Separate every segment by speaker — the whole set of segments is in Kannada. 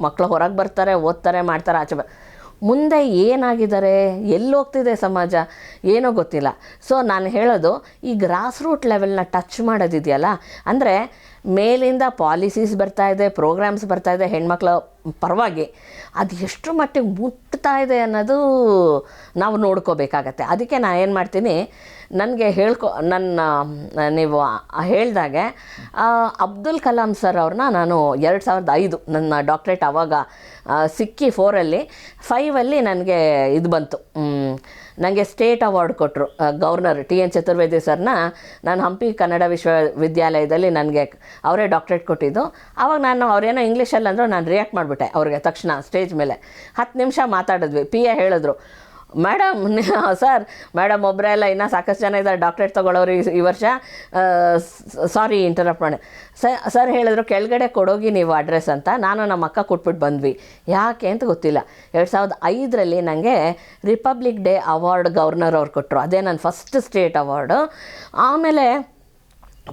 Speaker 1: ಮಕ್ಕಳು ಹೊರಗೆ ಬರ್ತಾರೆ, ಓದ್ತಾರೆ, ಮಾಡ್ತಾರೆ, ಆಚೆ ಮುಂದೆ ಏನಾಗಿದ್ದಾರೆ? ಎಲ್ಲಿ ಹೋಗ್ತಿದೆ ಸಮಾಜ? ಏನೋ ಗೊತ್ತಿಲ್ಲ. ಸೊ ನಾನು ಹೇಳೋದು, ಈ ಗ್ರಾಸ್ ರೂಟ್ ಲೆವೆಲ್ನ ಟಚ್ ಮಾಡೋದಿದೆಯಲ್ಲ, ಅಂದರೆ ಮೇಲಿಂದ ಪಾಲಿಸೀಸ್ ಬರ್ತಾ ಇದೆ ಪ್ರೋಗ್ರಾಮ್ಸ್ ಬರ್ತಾ ಇದೆ ಹೆಣ್ಮಕ್ಳ ಪರವಾಗಿ ಅದು ಎಷ್ಟು ಮಟ್ಟಿಗೆ ಮುಟ್ತಾ ಇದೆ ಅನ್ನೋದು ನಾವು ನೋಡ್ಕೋಬೇಕಾಗತ್ತೆ. ಅದಕ್ಕೆ ನಾನು ಏನು ಮಾಡ್ತೀನಿ ನನಗೆ ಹೇಳ್ಕೊ ನನ್ನ ನೀವು ಹೇಳಿದಾಗೆ ಅಬ್ದುಲ್ ಕಲಾಂ ಸರ್ ಅವ್ರನ್ನ ನಾನು ಎರಡು ಸಾವಿರದ ಐದು ನನ್ನ ಡಾಕ್ಟ್ರೇಟ್ ಆವಾಗ ಆ, ಸಿಕ್ಕಿ ಫೋರಲ್ಲಿ ಫೈವಲ್ಲಿ ನನಗೆ ಇದು ಬಂತು. ನನಗೆ ಸ್ಟೇಟ್ ಅವಾರ್ಡ್ ಕೊಟ್ಟರು ಗವರ್ನರ್ ಟಿ ಎನ್ ಚತುರ್ವೇದಿ ಸರ್ನ. ನಾನು ಹಂಪಿ ಕನ್ನಡ ವಿಶ್ವವಿದ್ಯಾಲಯದಲ್ಲಿ ನನಗೆ ಅವರೇ ಡಾಕ್ಟ್ರೇಟ್ ಕೊಟ್ಟಿದ್ದು. ಆವಾಗ ನಾನು ಅವರೇನೋ ಇಂಗ್ಲೀಷಲ್ಲಿ ಅಂದರು ನಾನು ರಿಯಾಕ್ಟ್ ಮಾಡಿಬಿಟ್ಟೆ ಅವ್ರಿಗೆ ತಕ್ಷಣ ಸ್ಟೇಜ್ ಮೇಲೆ. ಹತ್ತು ನಿಮಿಷ ಮಾತಾಡಿದ್ವಿ. ಪಿ ಎ ಹೇಳಿದ್ರು ಮೇಡಮ್ ಸರ್, ಮೇಡಮ್ ಒಬ್ಬರೇ ಅಲ್ಲ, ಇನ್ನೂ ಸಾಕಷ್ಟು ಜನ ಇದ್ದಾರೆ ಡಾಕ್ಟ್ರೇಟ್ ತೊಗೊಳೋರು ಈ ಈ ವರ್ಷ. ಸಾರಿ ಇಂಟರಪ್ಟ್ ಮಾಡಿ. ಸರ್ ಹೇಳಿದ್ರು, ಕೆಳಗಡೆ ಕೊಡೋಗಿ ನೀವು ಅಡ್ರೆಸ್ ಅಂತ. ನಾನು ನಮ್ಮ ಅಕ್ಕ ಕೊಟ್ಬಿಟ್ಟು ಬಂದ್ವಿ. ಯಾಕೆ ಅಂತ ಗೊತ್ತಿಲ್ಲ. ಎರಡು ಸಾವಿರದ ಐದರಲ್ಲಿ ನನಗೆ ರಿಪಬ್ಲಿಕ್ ಡೇ ಅವಾರ್ಡ್ ಗವರ್ನರ್ ಅವ್ರು ಕೊಟ್ಟರು ಅದೇ ನನ್ನ ಫಸ್ಟ್ ಸ್ಟೇಟ್ ಅವಾರ್ಡು ಆಮೇಲೆ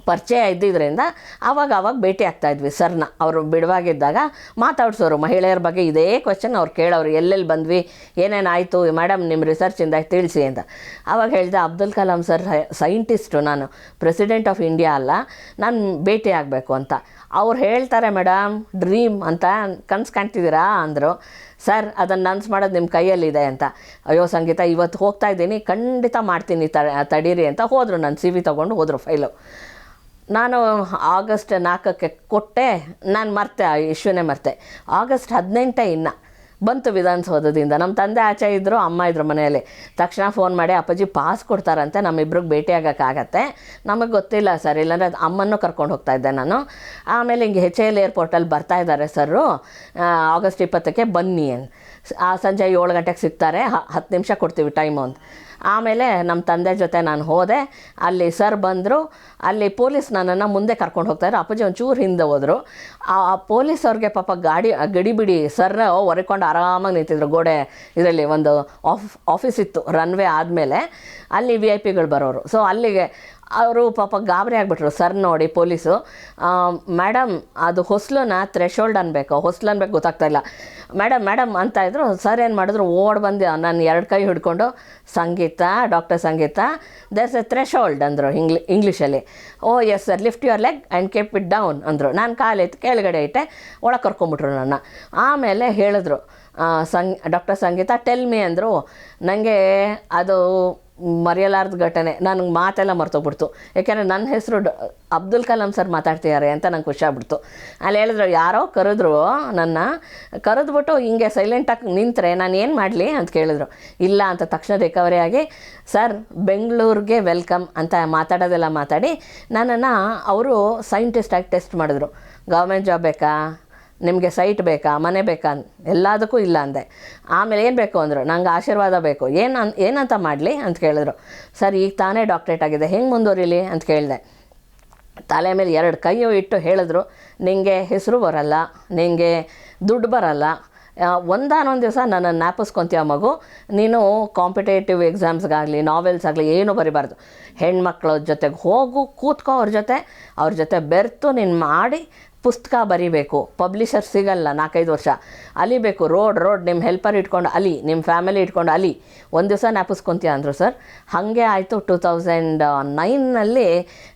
Speaker 1: ಪರಿಚಯ ಇದ್ದಿದ್ದರಿಂದ ಆವಾಗ ಆವಾಗ ಭೇಟಿ ಆಗ್ತಾ ಇದ್ವಿ ಸರ್ನ. ಅವರು ಬಿಡುವಾಗಿದ್ದಾಗ ಮಾತಾಡ್ಸೋರು, ಮಹಿಳೆಯರ ಬಗ್ಗೆ ಇದೇ ಕ್ವಶನ್ ಅವ್ರು ಕೇಳೋರು, ಎಲ್ಲೆಲ್ಲಿ ಬಂದ್ವಿ ಏನೇನಾಯಿತು ಮೇಡಮ್ ನಿಮ್ಮ ರಿಸರ್ಚಿಂದ ತಿಳಿಸಿ ಅಂತ. ಆವಾಗ ಹೇಳಿದೆ, ಅಬ್ದುಲ್ ಕಲಾಂ ಸರ್ ಸೈಂಟಿಸ್ಟು ನಾನು ಪ್ರೆಸಿಡೆಂಟ್ ಆಫ್ ಇಂಡಿಯಾ ಅಲ್ಲ, ನಾನು ಭೇಟಿ ಆಗಬೇಕು ಅಂತ. ಅವ್ರು ಹೇಳ್ತಾರೆ ಮೇಡಮ್ ಡ್ರೀಮ್ ಅಂತ ಕನ್ಸು ಕಾಣ್ತಿದ್ದೀರಾ? ಅಂದರು. ಸರ್ ಅದನ್ನು ನನ್ಸ್ ಮಾಡೋದು ನಿಮ್ಮ ಕೈಯಲ್ಲಿದೆ ಅಂತ. ಅಯ್ಯೋ ಸಂಗೀತ, ಇವತ್ತು ಹೋಗ್ತಾ ಇದ್ದೀನಿ, ಖಂಡಿತ ಮಾಡ್ತೀನಿ ತಡೀರಿ ಅಂತ ಹೋದರು. ನಾನು ಸಿ ವಿ ತೊಗೊಂಡು ಹೋದರು ಫೈಲು. ನಾನು ಆಗಸ್ಟ್ ನಾಲ್ಕಕ್ಕೆ ಕೊಟ್ಟೆ, ನಾನು ಮರ್ತೆ ಆ ಇಶ್ಯೂನೇ ಮರ್ತೆ. ಆಗಸ್ಟ್ ಹದಿನೆಂಟೇ ಇನ್ನು ಬಂತು ವಿಧಾನಸೌಧದಿಂದ. ನಮ್ಮ ತಂದೆ ಆಚೆ ಇದ್ದರು ಅಮ್ಮ ಇದ್ರು ಮನೆಯಲ್ಲಿ. ತಕ್ಷಣ ಫೋನ್ ಮಾಡಿ, ಅಪ್ಪಾಜಿ ಪಾಸ್ ಕೊಡ್ತಾರಂತೆ, ನಮ್ಮಿಬ್ರಿಗೆ ಭೇಟಿ ಆಗೋಕ್ಕಾಗತ್ತೆ. ನಮಗೆ ಗೊತ್ತಿಲ್ಲ ಸರ್, ಇಲ್ಲಾಂದರೆ ಅದು ಅಮ್ಮನ್ನು ಕರ್ಕೊಂಡು ಹೋಗ್ತಾ ಇದ್ದೆ ನಾನು. ಆಮೇಲೆ ಹಿಂಗೆ ಹೆಚ್ ಎಲ್ ಏರ್ಪೋರ್ಟಲ್ಲಿ ಬರ್ತಾ ಇದ್ದಾರೆ ಸರ್ರು. ಆಗಸ್ಟ್ ಇಪ್ಪತ್ತಕ್ಕೆ ಬನ್ನಿ ಆ, ಸಂಜೆ ಏಳು ಗಂಟೆಗೆ ಸಿಗ್ತಾರೆ ಹತ್ತು ನಿಮಿಷ ಕೊಡ್ತೀವಿ ಟೈಮು ಅಂತ. ಆಮೇಲೆ ನಮ್ಮ ತಂದೆ ಜೊತೆ ನಾನು ಹೋದೆ. ಅಲ್ಲಿ ಸರ್ ಬಂದರು. ಅಲ್ಲಿ ಪೊಲೀಸ್ ನನ್ನನ್ನು ಮುಂದೆ ಕರ್ಕೊಂಡು ಹೋಗ್ತಾಯಿದ್ರು ಅಪ್ಪಾಜಿ ಒಂಚೂರು ಹಿಂದೆ ಹೋದರು. ಆ ಪೊಲೀಸ್ ಅವ್ರಿಗೆ ಪಾಪ ಗಾಡಿ ಗಡಿಬಿಡಿ ಗಡಿ ಬಿಡಿ ಸರ್ನ ಹೊರಕೊಂಡು ಆರಾಮಾಗಿ ನಿಂತಿದ್ರು. ಗೋಡೆ ಇದರಲ್ಲಿ ಒಂದು ಆಫ್ ಆಫೀಸ್ ಇತ್ತು ರನ್ವೇ ಆದಮೇಲೆ. ಅಲ್ಲಿ ವಿ ಐ ಪಿಗಳು ಬರೋರು. ಸೊ ಅಲ್ಲಿಗೆ ಅವರು ಪಾಪ ಗಾಬರಿ ಆಗಿಬಿಟ್ರು ಸರ್ ನೋಡಿ, ಪೊಲೀಸು. ಮೇಡಮ್, ಅದು ಹೊಸ್ಲನ್ನ ಥ್ರೆಶೋಲ್ಡ್ ಅನ್ಬೇಕು. ಹೊಸ್ಲು ಅನ್ಬೇಕು ಗೊತ್ತಾಗ್ತಾ ಇಲ್ಲ. ಮೇಡಮ್ ಮೇಡಮ್ ಅಂತ ಇದ್ರು. ಸರ್ ಏನು ಮಾಡಿದ್ರು? ಓಡ್ ಬಂದು ನಾನು ಎರಡು ಕೈ ಹಿಡ್ಕೊಂಡು, Sangeetha, doctor Sangeetha there's a threshold ಅಂದರು ಇಂಗ್ಲಿ ಇಂಗ್ಲೀಷಲ್ಲಿ. ಓ yes sir lift your leg and keep it down ಅಂದರು. ನಾನು ಕಾಲೆತ್ತು ಕೆಳಗಡೆ ಇಟ್ಟೆ, ಒಳಗೆ ಕರ್ಕೊಂಬಿಟ್ರು ನನ್ನ. ಆಮೇಲೆ ಹೇಳಿದ್ರು ಸಂಗ್, ಡಾಕ್ಟರ್ ಸಂಗೀತ ಟೆಲ್ ಮಿ ಅಂದರು. ನನಗೆ ಅದು ಮರೆಯಲಾರ್ದ ಘಟನೆ. ನನಗೆ ಮಾತೆಲ್ಲ ಮರ್ತೋಗ್ಬಿಡ್ತು. ಯಾಕೆಂದರೆ ನನ್ನ ಹೆಸರು ಅಬ್ದುಲ್ ಕಲಾಂ ಸರ್ ಮಾತಾಡ್ತಿದ್ದಾರೆ ಅಂತ ನಂಗೆ ಖುಷಿ ಆಗ್ಬಿಡ್ತು ಅಲ್ಲಿ ಹೇಳಿದ್ರು, ಯಾರೋ ಕರೆದ್ರು ನನ್ನ ಕರೆದ್ಬಿಟ್ಟು ಹಿಂಗೆ ಸೈಲೆಂಟಾಗಿ ನಿಂತರೆ, ನಾನು ಏನು ಮಾಡಲಿ? ಅಂತ ಕೇಳಿದ್ರು. ಇಲ್ಲ, ಅಂತ ತಕ್ಷಣ ರಿಕವರಿ ಆಗಿ, ಸರ್, ಬೆಂಗಳೂರಿಗೆ ವೆಲ್ಕಮ್ ಅಂತ ಮಾತಾಡೋದೆಲ್ಲ ಮಾತಾಡಿ, ನನ್ನನ್ನು ಅವರು ಸೈಂಟಿಸ್ಟಾಗಿ ಟೆಸ್ಟ್ ಮಾಡಿದ್ರು. ಗೌರ್ಮೆಂಟ್ ಜಾಬ್ ಬೇಕಾ? ನಿಮಗೆ ಸೈಟ್ ಬೇಕಾ, ಮನೆ ಬೇಕಾ ಎಲ್ಲದಕ್ಕೂ ಇಲ್ಲ ಅಂದೆ. ಆಮೇಲೆ ಏನು ಬೇಕು ಅಂದರು, ನಂಗೆ ಆಶೀರ್ವಾದ ಬೇಕು. ಏನು ಅನ್, ಏನಂತ ಮಾಡಲಿ ಅಂತ ಕೇಳಿದ್ರು. ಸರ್, ಈಗ ತಾನೇ ಡಾಕ್ಟ್ರೇಟ್ ಆಗಿದೆ, ಹೆಂಗೆ ಮುಂದುವರಿಲಿ ಅಂತ ಕೇಳಿದೆ. ತಲೆ ಮೇಲೆ ಎರಡು ಕೈಯು ಇಟ್ಟು ಹೇಳಿದ್ರು, ನಿಂಗೆ ಹೆಸರು ಬರಲ್ಲ, ನಿಂಗೆ ದುಡ್ಡು ಬರಲ್ಲ. ಒಂದಾನೊಂದು ದಿವಸ ನನ್ನನ್ನು ಜ್ಞಾಪಿಸ್ಕೊತೀಯ ಮಗು, ನೀನು ಕಾಂಪಿಟೇಟಿವ್ ಎಕ್ಸಾಮ್ಸ್ಗಾಗಲಿ ನಾವೆಲ್ಸ್ ಆಗಲಿ ಏನೂ ಬರಿಬಾರ್ದು. ಹೆಣ್ಮಕ್ಳ ಜೊತೆಗೆ ಹೋಗು, ಕೂತ್ಕೋ ಅವ್ರ ಜೊತೆ ಅವ್ರ ಜೊತೆ ಬೆರೆತು ನೀನು ಮಾಡಿ ಪುಸ್ತಕ ಬರಿಬೇಕು. ಪಬ್ಲಿಷರ್ ಸಿಗಲ್ಲ ನಾಲ್ಕೈದು ವರ್ಷ. ಅಲಿಬೇಕು ರೋಡ್ ರೋಡ್ ನಿಮ್ಮ ಹೆಲ್ಪರ್ ಇಟ್ಕೊಂಡು ಅಲಿ ನಿಮ್ಮ ಫ್ಯಾಮಿಲಿ ಇಟ್ಕೊಂಡು ಅಲಿ ಒಂದು ದಿವಸ ನೆಪಿಸ್ಕೊತೀಯ ಅಂದರು ಸರ್ ಹಾಗೆ ಆಯಿತು ಟೂ ತೌಸಂಡ್ ನೈನ್ನಲ್ಲಿ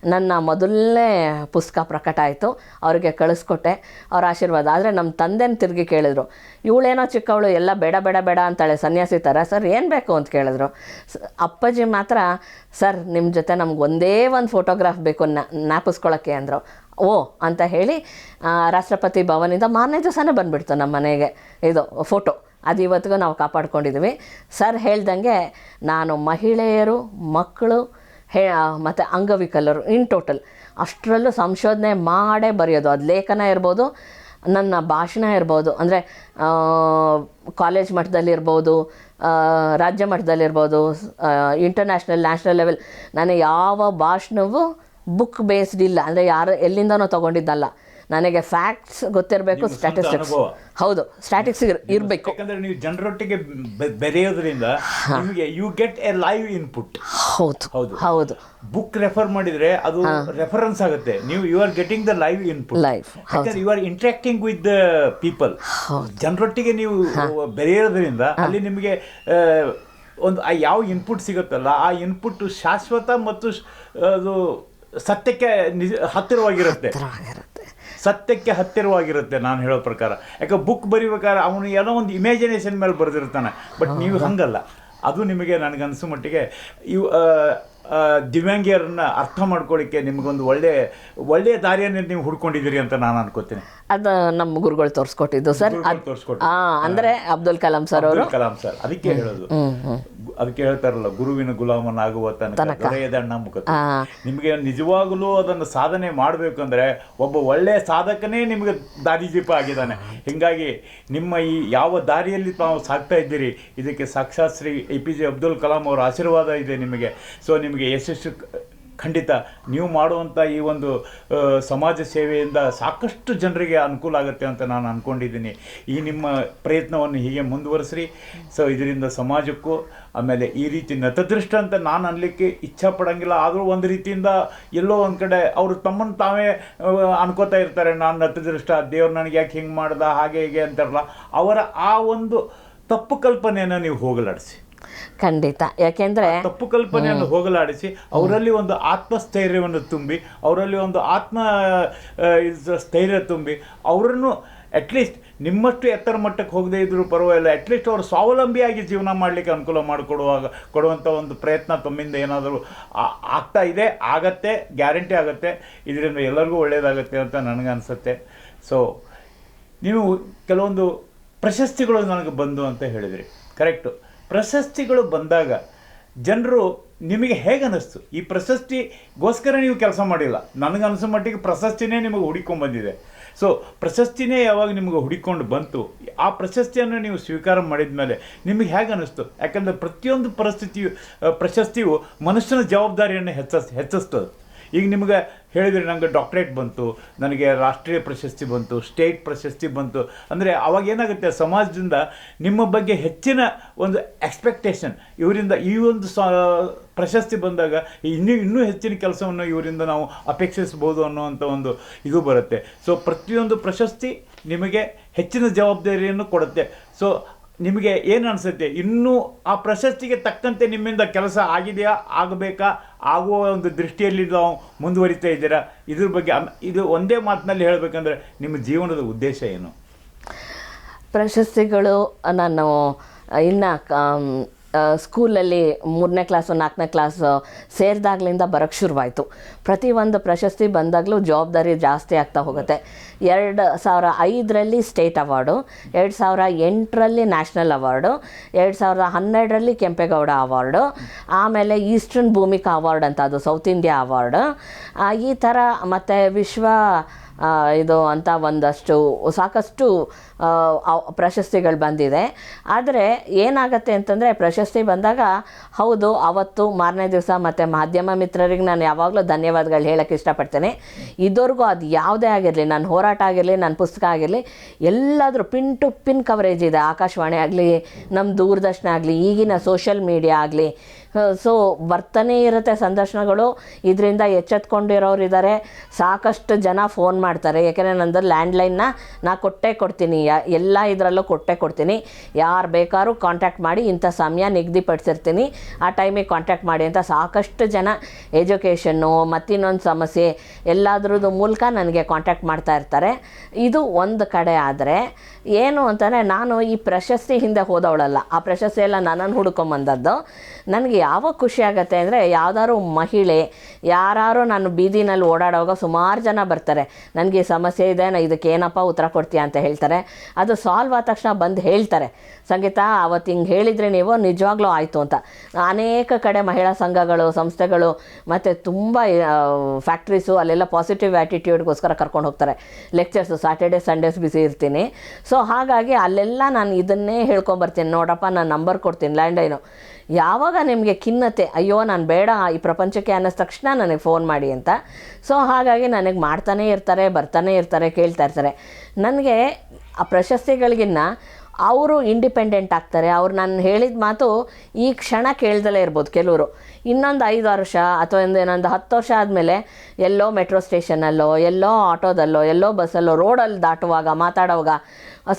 Speaker 1: ನನ್ನ ಮೊದಲನೇ ಪುಸ್ತಕ ಪ್ರಕಟ ಆಯಿತು. ಅವರಿಗೆ ಕಳಿಸ್ಕೊಟ್ಟೆ. ಅವ್ರ ಆಶೀರ್ವಾದ. ಆದರೆ ನಮ್ಮ ತಂದೆನ ತಿರುಗಿ ಕೇಳಿದ್ರು. ಇವಳೇನೋ ಚಿಕ್ಕವಳು, ಎಲ್ಲ ಬೇಡ ಬೇಡ ಬೇಡ ಅಂತಾಳೆ ಸನ್ಯಾಸಿ ಥರ ಸರ್ ಏನು ಬೇಕು? ಅಂತ ಕೇಳಿದ್ರು. ಅಪ್ಪಾಜಿ ಮಾತ್ರ ಸರ್ ನಿಮ್ಮ ಜೊತೆ ನಮ್ಗೆ ಒಂದೇ ಒಂದು ಫೋಟೋಗ್ರಾಫ್ ಬೇಕು ನ್ಯಾಪಿಸ್ಕೊಳ್ಳೋಕ್ಕೆ ಅಂದರು. ಓ, ಅಂತ ಹೇಳಿ ರಾಷ್ಟ್ರಪತಿ ಭವನದಿಂದ ಮಾರನೇ ದಿವಸನೇ ಬಂದುಬಿಡ್ತು ನಮ್ಮ ಮನೆಗೆ. ಇದು ಫೋಟೋ. ಅದು ಇವತ್ತಿಗೂ ನಾವು ಕಾಪಾಡ್ಕೊಂಡಿದ್ದೀವಿ. ಸರ್ ಹೇಳ್ದಂಗೆ ನಾನು ಮಹಿಳೆಯರು, ಮಕ್ಕಳು, ಹೇ ಮತ್ತು ಅಂಗವಿಕಲರು ಇನ್ ಟೋಟಲ್ ಅಷ್ಟರಲ್ಲೂ ಸಂಶೋಧನೆ ಮಾಡೇ ಬರೆಯೋದು. ಅದು ಲೇಖನ ಇರ್ಬೋದು, ನನ್ನ ಭಾಷಣ ಇರ್ಬೋದು, ಅಂದರೆ ಕಾಲೇಜ್ ಮಟ್ಟದಲ್ಲಿರ್ಬೋದು ರಾಜ್ಯ ಮಟ್ಟದಲ್ಲಿರ್ಬೋದು ಇಂಟರ್ನ್ಯಾಷನಲ್ ನ್ಯಾಷನಲ್ ಲೆವೆಲ್ ನಾನು ಯಾವ ಭಾಷಣವೂ ಬುಕ್ ಬೇಸ್ಡ್ ಇಲ್ಲ. ಅಂದರೆ ಯಾರು ಎಲ್ಲಿಂದನೋ ತೊಗೊಂಡಿದ್ದಲ್ಲ. ನನಗೆ ಫ್ಯಾಕ್ಟ್ಸ್ ಗೊತ್ತಿರಬೇಕು
Speaker 2: ಸ್ಟಾಟಿಸ್ಟಿಕ್ಸ್
Speaker 1: ಸ್ಟ್ಯಾಟಿಸ್ಟಿಕ್ಸ್ ಹೌದು ಸ್ಟ್ಯಾಟಿಕ್ಸ್ ಇರಬೇಕು.
Speaker 2: ಯಾಕಂದ್ರೆ ನೀವು ಜನರೊಟ್ಟಿಗೆ ಬೆರೆಯೋದ್ರಿಂದ ನಿಮಗೆ you get a live input
Speaker 1: ಹೌದು
Speaker 2: ಹೌದು.
Speaker 1: ಹೌದು.
Speaker 2: ಬುಕ್ ರೆಫರ್ ಮಾಡಿದ್ರೆ ಅದು ರೆಫರೆನ್ಸ್ ಆಗುತ್ತೆ. ನೀವು you are getting the live input life you are interacting with the people ಜನರೊಟ್ಟಿಗೆ ನೀವು ಬೆರೆಯೋದ್ರಿಂದ ಅಲ್ಲಿ ನಿಮಗೆ ಒಂದು ಆ ಯಾವ ಇನ್ಪುಟ್ ಸಿಗುತ್ತಲ್ಲ ಆ ಇನ್ಪುಟ್ ಶಾಶ್ವತ ಮತ್ತು ಅದು ಸತ್ಯಕ್ಕೆ ನಿಜ ಹತ್ತಿರವಾಗಿರುತ್ತೆ.
Speaker 1: ಹತ್ತಿರವಾಗಿರುತ್ತೆ.
Speaker 2: ಸತ್ಯಕ್ಕೆ ಹತ್ತಿರವಾಗಿರುತ್ತೆ ನಾನು ಹೇಳೋ ಪ್ರಕಾರ. ಯಾಕೆ ಬುಕ್ ಬರಿಬೇಕಾದ್ರೆ ಅವನು ಏನೋ ಒಂದು ಇಮ್ಯಾಜಿನೇಷನ್ ಮೇಲೆ ಬರೆದಿರ್ತಾನೆ. ಬಟ್ ನೀವು ಹಂಗಲ್ಲ. ಅದು ನಿಮಗೆ ನನಗನ್ಸೋ ಮಟ್ಟಿಗೆ ಇವು ದಿವ್ಯಾಂಗಿಯರನ್ನ ಅರ್ಥ ಮಾಡ್ಕೊಳ್ಳಿಕ್ಕೆ ನಿಮಗೊಂದು ಒಳ್ಳೆ ಒಳ್ಳೆಯ ದಾರಿಯನ್ನು ನೀವು ಹುಡ್ಕೊಂಡಿದ್ದೀರಿ ಅಂತ ನಾನು ಅನ್ಕೋತೀನಿ.
Speaker 1: ಅದು ನಮ್ಮ ಗುರುಗಳು ತೋರಿಸ್ಕೊಟ್ಟಿದ್ದು ಸರ್. ತೋರಿಸ್ಕೊಟ್ಟು ಅಂದ್ರೆ ಅಬ್ದುಲ್ ಕಲಾಂ ಸರ್ ಅವರು.
Speaker 2: ಅಬ್ದುಲ್ ಕಲಾಂ ಸರ್. ಅದಕ್ಕೆ ಹೇಳೋದು. ಅದಕ್ಕೆ ಹೇಳ್ತಾರಲ್ಲ ಗುರುವಿನ ಗುಲಾಮನಾಗುವ ತನಕ ದೊರೆಯದ ಅಣ್ಣ ಮುಖ ನಿಮಗೆ ನಿಜವಾಗಲೂ ಅದನ್ನು ಸಾಧನೆ ಮಾಡಬೇಕಂದ್ರೆ ಒಬ್ಬ ಒಳ್ಳೆಯ ಸಾಧಕನೇ ನಿಮಗೆ ದಾರಿದೀಪ ಆಗಿದ್ದಾನೆ. ಹೀಗಾಗಿ ನಿಮ್ಮ ಈ ಯಾವ ದಾರಿಯಲ್ಲಿ ತಾವು ಸಾಕ್ತಾ ಇದ್ದೀರಿ ಇದಕ್ಕೆ ಸಾಕ್ಷಾತ್ Shri A P J Abdul Kalam ಅವರ ಆಶೀರ್ವಾದ ಇದೆ ನಿಮಗೆ. ಸೊ ನಿಮಗೆ ಯಶಸ್ಸು ಖಂಡಿತ ನೀವು ಮಾಡುವಂಥ ಈ ಒಂದು ಸಮಾಜ ಸೇವೆಯಿಂದ ಸಾಕಷ್ಟು ಜನರಿಗೆ ಅನುಕೂಲ ಆಗುತ್ತೆ ಅಂತ ನಾನು ಅಂದ್ಕೊಂಡಿದ್ದೀನಿ ಈ ನಿಮ್ಮ ಪ್ರಯತ್ನವನ್ನು ಹೀಗೆ ಮುಂದುವರಿಸ್ರಿ. ಸೊ ಇದರಿಂದ ಸಮಾಜಕ್ಕೂ ಆಮೇಲೆ ಈ ರೀತಿ ನತದೃಷ್ಟ ಅಂತ ನಾನು ಅನ್ನಲಿಕ್ಕೆ ಇಚ್ಛಾ ಪಡೋಂಗಿಲ್ಲ ಆದರೂ ಒಂದು ರೀತಿಯಿಂದ ಎಲ್ಲೋ ಒಂದು ಕಡೆ ಅವರು ತಮ್ಮನ್ನು ತಾವೇ ಅನ್ಕೋತಾ ಇರ್ತಾರೆ. ನಾನು ನತದೃಷ್ಟ, ದೇವ್ರು ನನಗೆ ಯಾಕೆ ಹಿಂಗೆ ಮಾಡ್ದ, ಹಾಗೆ ಹೀಗೆ ಅಂತಾರಲ್ಲ. ಅವರ ಆ ಒಂದು ತಪ್ಪು ಕಲ್ಪನೆಯನ್ನು ನೀವು ಹೋಗಲಾಡಿಸಿ.
Speaker 1: ಖಂಡಿತ. ಯಾಕೆಂದ್ರೆ
Speaker 2: ತಪ್ಪು ಕಲ್ಪನೆಯನ್ನು ಹೋಗಲಾಡಿಸಿ ಅವರಲ್ಲಿ ಒಂದು ಆತ್ಮಸ್ಥೈರ್ಯವನ್ನು ತುಂಬಿ ಅವರಲ್ಲಿ ಒಂದು ಆತ್ಮ ಸ್ಥೈರ್ಯ ತುಂಬಿ ಅವರನ್ನು ಅಟ್ಲೀಸ್ಟ್ ನಿಮ್ಮಷ್ಟು ಎತ್ತರ ಮಟ್ಟಕ್ಕೆ ಹೋಗದೇ ಇದ್ರೂ ಪರವಾಗಿಲ್ಲ. ಅಟ್ಲೀಸ್ಟ್ ಅವರು ಸ್ವಾವಲಂಬಿಯಾಗಿ ಜೀವನ ಮಾಡಲಿಕ್ಕೆ ಅನುಕೂಲ ಮಾಡಿಕೊಡುವಾಗ ಕೊಡುವಂಥ ಒಂದು ಪ್ರಯತ್ನ ತಮ್ಮಿಂದ ಏನಾದರೂ ಆಗ್ತಾ ಇದೆ ಆಗತ್ತೆ ಗ್ಯಾರಂಟಿ ಆಗುತ್ತೆ ಇದರಿಂದ ಎಲ್ಲರಿಗೂ ಒಳ್ಳೆಯದಾಗುತ್ತೆ ಅಂತ ನನಗನ್ಸುತ್ತೆ ಸೊ ನೀವು ಕೆಲವೊಂದು ಪ್ರಶಸ್ತಿಗಳು ನನಗೆ ಬಂದು ಅಂತ ಹೇಳಿದ್ರಿ. ಕರೆಕ್ಟು ಪ್ರಶಸ್ತಿಗಳು ಬಂದಾಗ ಜನರು ನಿಮಗೆ ಹೇಗೆ ಅನ್ನಿಸ್ತು? ಈ ಪ್ರಶಸ್ತಿಗೋಸ್ಕರ ನೀವು ಕೆಲಸ ಮಾಡಿಲ್ಲ. ನನಗನ್ಸೋ ಮಟ್ಟಿಗೆ ಪ್ರಶಸ್ತಿನೇ ನಿಮಗೆ ಹುಡಿಕೊಂಡು ಬಂದಿದೆ. ಸೊ ಪ್ರಶಸ್ತಿನೇ ಯಾವಾಗ ನಿಮಗೆ ಹುಡಿಕೊಂಡು ಬಂತು, ಆ ಪ್ರಶಸ್ತಿಯನ್ನು ನೀವು ಸ್ವೀಕಾರ ಮಾಡಿದ ಮೇಲೆ ನಿಮಗೆ ಹೇಗೆ ಅನ್ನಿಸ್ತು? ಯಾಕಂದರೆ ಪ್ರತಿಯೊಂದು ಪರಿಸ್ಥಿತಿಯು ಪ್ರಶಸ್ತಿಯು ಮನುಷ್ಯನ ಜವಾಬ್ದಾರಿಯನ್ನು ಹೆಚ್ಚಿಸ್, ಹೆಚ್ಚಿಸ್ತದೆ. ಈಗ ನಿಮಗೆ ಹೇಳಿದರೆ ನನಗೆ ಡಾಕ್ಟ್ರೇಟ್ ಬಂತು, ನನಗೆ ರಾಷ್ಟ್ರೀಯ ಪ್ರಶಸ್ತಿ ಬಂತು ಸ್ಟೇಟ್ ಪ್ರಶಸ್ತಿ ಬಂತು. ಅಂದರೆ ಅವಾಗ ಏನಾಗುತ್ತೆ, ಸಮಾಜದಿಂದ ನಿಮ್ಮ ಬಗ್ಗೆ ಹೆಚ್ಚಿನ ಒಂದು ಎಕ್ಸ್ಪೆಕ್ಟೇಷನ್ ಇವರಿಂದ ಈ ಒಂದು ಸ, ಪ್ರಶಸ್ತಿ ಬಂದಾಗ ಇನ್ನೂ ಇನ್ನೂ ಹೆಚ್ಚಿನ ಕೆಲಸವನ್ನು ಇವರಿಂದ ನಾವು ಅಪೇಕ್ಷಿಸ್ಬೋದು ಅನ್ನುವಂಥ ಒಂದು ಇದು ಬರುತ್ತೆ. ಸೊ ಪ್ರತಿಯೊಂದು ಪ್ರಶಸ್ತಿ ನಿಮಗೆ ಹೆಚ್ಚಿನ ಜವಾಬ್ದಾರಿಯನ್ನು ಕೊಡುತ್ತೆ. ಸೊ ನಿಮಗೆ ಏನು ಅನಿಸುತ್ತೆ? ಇನ್ನೂ ಆ ಪ್ರಶಸ್ತಿಗೆ ತಕ್ಕಂತೆ ನಿಮ್ಮಿಂದ ಕೆಲಸ ಆಗಿದೆಯಾ? ಆಗಬೇಕಾ? ಆಗುವ ಒಂದು ದೃಷ್ಟಿಯಲ್ಲಿ ನಾವು ಮುಂದುವರಿತಾ ಇದ್ದೀರಾ? ಇದ್ರ ಬಗ್ಗೆ ಇದು ಒಂದೇ ಮಾತಿನಲ್ಲಿ ಹೇಳಬೇಕಂದ್ರೆ ನಿಮ್ಮ ಜೀವನದ ಉದ್ದೇಶ ಏನು?
Speaker 1: ಪ್ರಶಸ್ತಿಗಳು ನಾನು ಇನ್ನು ಸ್ಕೂಲಲ್ಲಿ ಮೂರನೇ ಕ್ಲಾಸು, ನಾಲ್ಕನೇ ಕ್ಲಾಸು ಸೇರಿದಾಗ್ಲಿಂದ ಬರೋಕ್ಕೆ ಶುರುವಾಯಿತು. ಪ್ರತಿಯೊಂದು ಪ್ರಶಸ್ತಿ ಬಂದಾಗಲೂ ಜವಾಬ್ದಾರಿ ಜಾಸ್ತಿ ಆಗ್ತಾ ಹೋಗುತ್ತೆ. ಎರಡು ಸಾವಿರ ಐದರಲ್ಲಿ ಸ್ಟೇಟ್ ಅವಾರ್ಡು, ಎರಡು ಸಾವಿರ ಎಂಟರಲ್ಲಿ ನ್ಯಾಷನಲ್ ಅವಾರ್ಡು, ಎರಡು ಸಾವಿರದ ಹನ್ನೆರಡರಲ್ಲಿ ಕೆಂಪೇಗೌಡ ಅವಾರ್ಡು, ಆಮೇಲೆ ಈಸ್ಟರ್ನ್ ಭೂಮಿಕಾ ಅವಾರ್ಡ್ ಅಂತ ಅದು, ಸೌತ್ ಇಂಡಿಯಾ ಅವಾರ್ಡು. ಈ ಥರ ಮತ್ತು ವಿಶ್ವ ಇದು ಅಂತ ಒಂದಷ್ಟು, ಸಾಕಷ್ಟು ಪ್ರಶಸ್ತಿಗಳು ಬಂದಿದೆ. ಆದರೆ ಏನಾಗತ್ತೆ ಅಂತಂದರೆ ಪ್ರಶಸ್ತಿ ಬಂದಾಗ, ಹೌದು, ಅವತ್ತು ಮಾರನೇ ದಿವಸ ಮತ್ತು ಮಾಧ್ಯಮ ಮಿತ್ರರಿಗೆ ನಾನು ಯಾವಾಗಲೂ ಧನ್ಯವಾದಗಳು ಹೇಳೋಕ್ಕೆ ಇಷ್ಟಪಡ್ತೇನೆ. ಇದುವರೆಗೂ ಅದು ಯಾವುದೇ ಆಗಿರಲಿ ನನ್ನ ಹೋರಾಟ ಆಗಿರಲಿ ನನ್ನ ಪುಸ್ತಕ ಆಗಿರಲಿ, ಎಲ್ಲಾದರೂ ಪಿನ್ ಟು ಪಿನ್ ಕವರೇಜ್ ಇದೆ. ಆಕಾಶವಾಣಿ ಆಗಲಿ ನಮ್ಮ ದೂರದರ್ಶನ ಆಗಲಿ, ಈಗಿನ ಸೋಷಿಯಲ್ ಮೀಡಿಯಾ ಆಗಲಿ ಸೊ ಬರ್ತಾನೇ ಇರುತ್ತೆ ಸಂದರ್ಶನಗಳು. ಇದರಿಂದ ಎಚ್ಚೆತ್ಕೊಂಡಿರೋರು ಇದ್ದಾರೆ ಸಾಕಷ್ಟು ಜನ ಫೋನ್ ಮಾಡ್ತಾರೆ. ಯಾಕೆಂದರೆ ನಂದು ಲ್ಯಾಂಡ್ಲೈನ್ನ ನಾ ಕೊಟ್ಟೇ ಕೊಡ್ತೀನಿ. ಎಲ್ಲ ಇದರಲ್ಲೂ ಕೊಟ್ಟೇ ಕೊಡ್ತೀನಿ. ಯಾರು ಬೇಕಾದ್ರೂ ಕಾಂಟ್ಯಾಕ್ಟ್ ಮಾಡಿ ಇಂಥ ಸಮಯ ನಿಗದಿಪಡಿಸಿರ್ತೀನಿ ಆ ಟೈಮಿಗೆ ಕಾಂಟ್ಯಾಕ್ಟ್ ಮಾಡಿ ಅಂತ ಸಾಕಷ್ಟು ಜನ ಎಜುಕೇಷನ್ನು ಮತ್ತಿನ್ನೊಂದು ಸಮಸ್ಯೆ ಎಲ್ಲದ್ರದ್ದು ಮೂಲಕ ನನಗೆ ಕಾಂಟ್ಯಾಕ್ಟ್ ಮಾಡ್ತಾ ಇರ್ತಾರೆ. ಇದು ಒಂದು ಕಡೆ ಆದರೆ ಏನು ಅಂತಂದರೆ ನಾನು ಈ ಪ್ರಶಸ್ತಿ ಹಿಂದೆ ಹೋದವಳಲ್ಲ. ಆ ಪ್ರಶಸ್ತಿ ಎಲ್ಲ ನನ್ನನ್ನು ಹುಡ್ಕೊಂಬಂದದ್ದು ನನಗೆ ಯಾವಾಗ ಖುಷಿ ಆಗುತ್ತೆ ಅಂದರೆ, ಯಾವ್ದಾದ್ರು ಮಹಿಳೆ ಯಾರು ನಾನು ಬೀದಿನಲ್ಲಿ ಓಡಾಡುವಾಗ ಸುಮಾರು ಜನ ಬರ್ತಾರೆ. ನನಗೆ ಸಮಸ್ಯೆ ಇದೆ, ನಾ ಇದಕ್ಕೆ ಏನಪ್ಪ ಉತ್ತರ ಕೊಡ್ತೀಯ ಅಂತ ಹೇಳ್ತಾರೆ. ಅದು ಸಾಲ್ವ್ ಆದ ತಕ್ಷಣ ಬಂದು ಹೇಳ್ತಾರೆ. ಸಂಗೀತ ಅವತ್ತು ಹಿಂಗೆ ಹೇಳಿದರೆ ನೀವು ನಿಜವಾಗ್ಲೂ ಆಯಿತು ಅಂತ. ಅನೇಕ ಕಡೆ ಮಹಿಳಾ ಸಂಘಗಳು, ಸಂಸ್ಥೆಗಳು, ಮತ್ತು ತುಂಬ ಫ್ಯಾಕ್ಟ್ರೀಸು ಅಲ್ಲೆಲ್ಲ ಪಾಸಿಟಿವ್ ಆ್ಯಟಿಟ್ಯೂಡ್ಗೋಸ್ಕರ ಕರ್ಕೊಂಡು ಹೋಗ್ತಾರೆ. ಲೆಕ್ಚರ್ಸು ಸ್ಯಾಟರ್ಡೇ ಸಂಡೇಸ್ ಬಿಸಿ ಇರ್ತೀನಿ. ಸೊ ಹಾಗಾಗಿ ಅಲ್ಲೆಲ್ಲ ನಾನು ಇದನ್ನೇ ಹೇಳ್ಕೊಂಬರ್ತೀನಿ. ನೋಡಪ್ಪ, ನಾನು ನಂಬರ್ ಕೊಡ್ತೀನಿ, ಲ್ಯಾಂಡ್ಲೈನು. ಯಾವಾಗ ನಿಮಗೆ ಖಿನ್ನತೆ, ಅಯ್ಯೋ, ನಾನು ಬೇಡ, ಈ ಪ್ರಪಂಚಕ್ಕೆ ಅನ್ನಿಸ್ ತಕ್ಷಣ ನನಗೆ ಫೋನ್ ಮಾಡಿ ಅಂತ. ಸೊ ಹಾಗಾಗಿ ನನಗೆ ಮಾಡ್ತಾನೆ ಇರ್ತಾರೆ, ಬರ್ತಾನೆ ಇರ್ತಾರೆ, ಕೇಳ್ತಾ ಇರ್ತಾರೆ. ನನಗೆ ಆ ಪ್ರಶಸ್ತಿಗಳಿಗಿನ್ನ ಅವರು ಇಂಡಿಪೆಂಡೆಂಟ್ ಆಗ್ತಾರೆ. ಅವ್ರು ನಾನು ಹೇಳಿದ ಮಾತು ಈ ಕ್ಷಣ ಕೇಳ್ದಲೇ ಇರ್ಬೋದು ಕೆಲವರು. ಇನ್ನೊಂದು ಐದು ವರ್ಷ ಅಥವಾ ಒಂದು ಇನ್ನೊಂದು ಹತ್ತು ವರ್ಷ ಆದಮೇಲೆ ಎಲ್ಲೋ ಮೆಟ್ರೋ ಸ್ಟೇಷನಲ್ಲೋ ಎಲ್ಲೋ ಆಟೋದಲ್ಲೋ ಎಲ್ಲೋ ಬಸ್ಸಲ್ಲೋ ರೋಡಲ್ಲಿ ದಾಟುವಾಗ, ಮಾತಾಡೋವಾಗ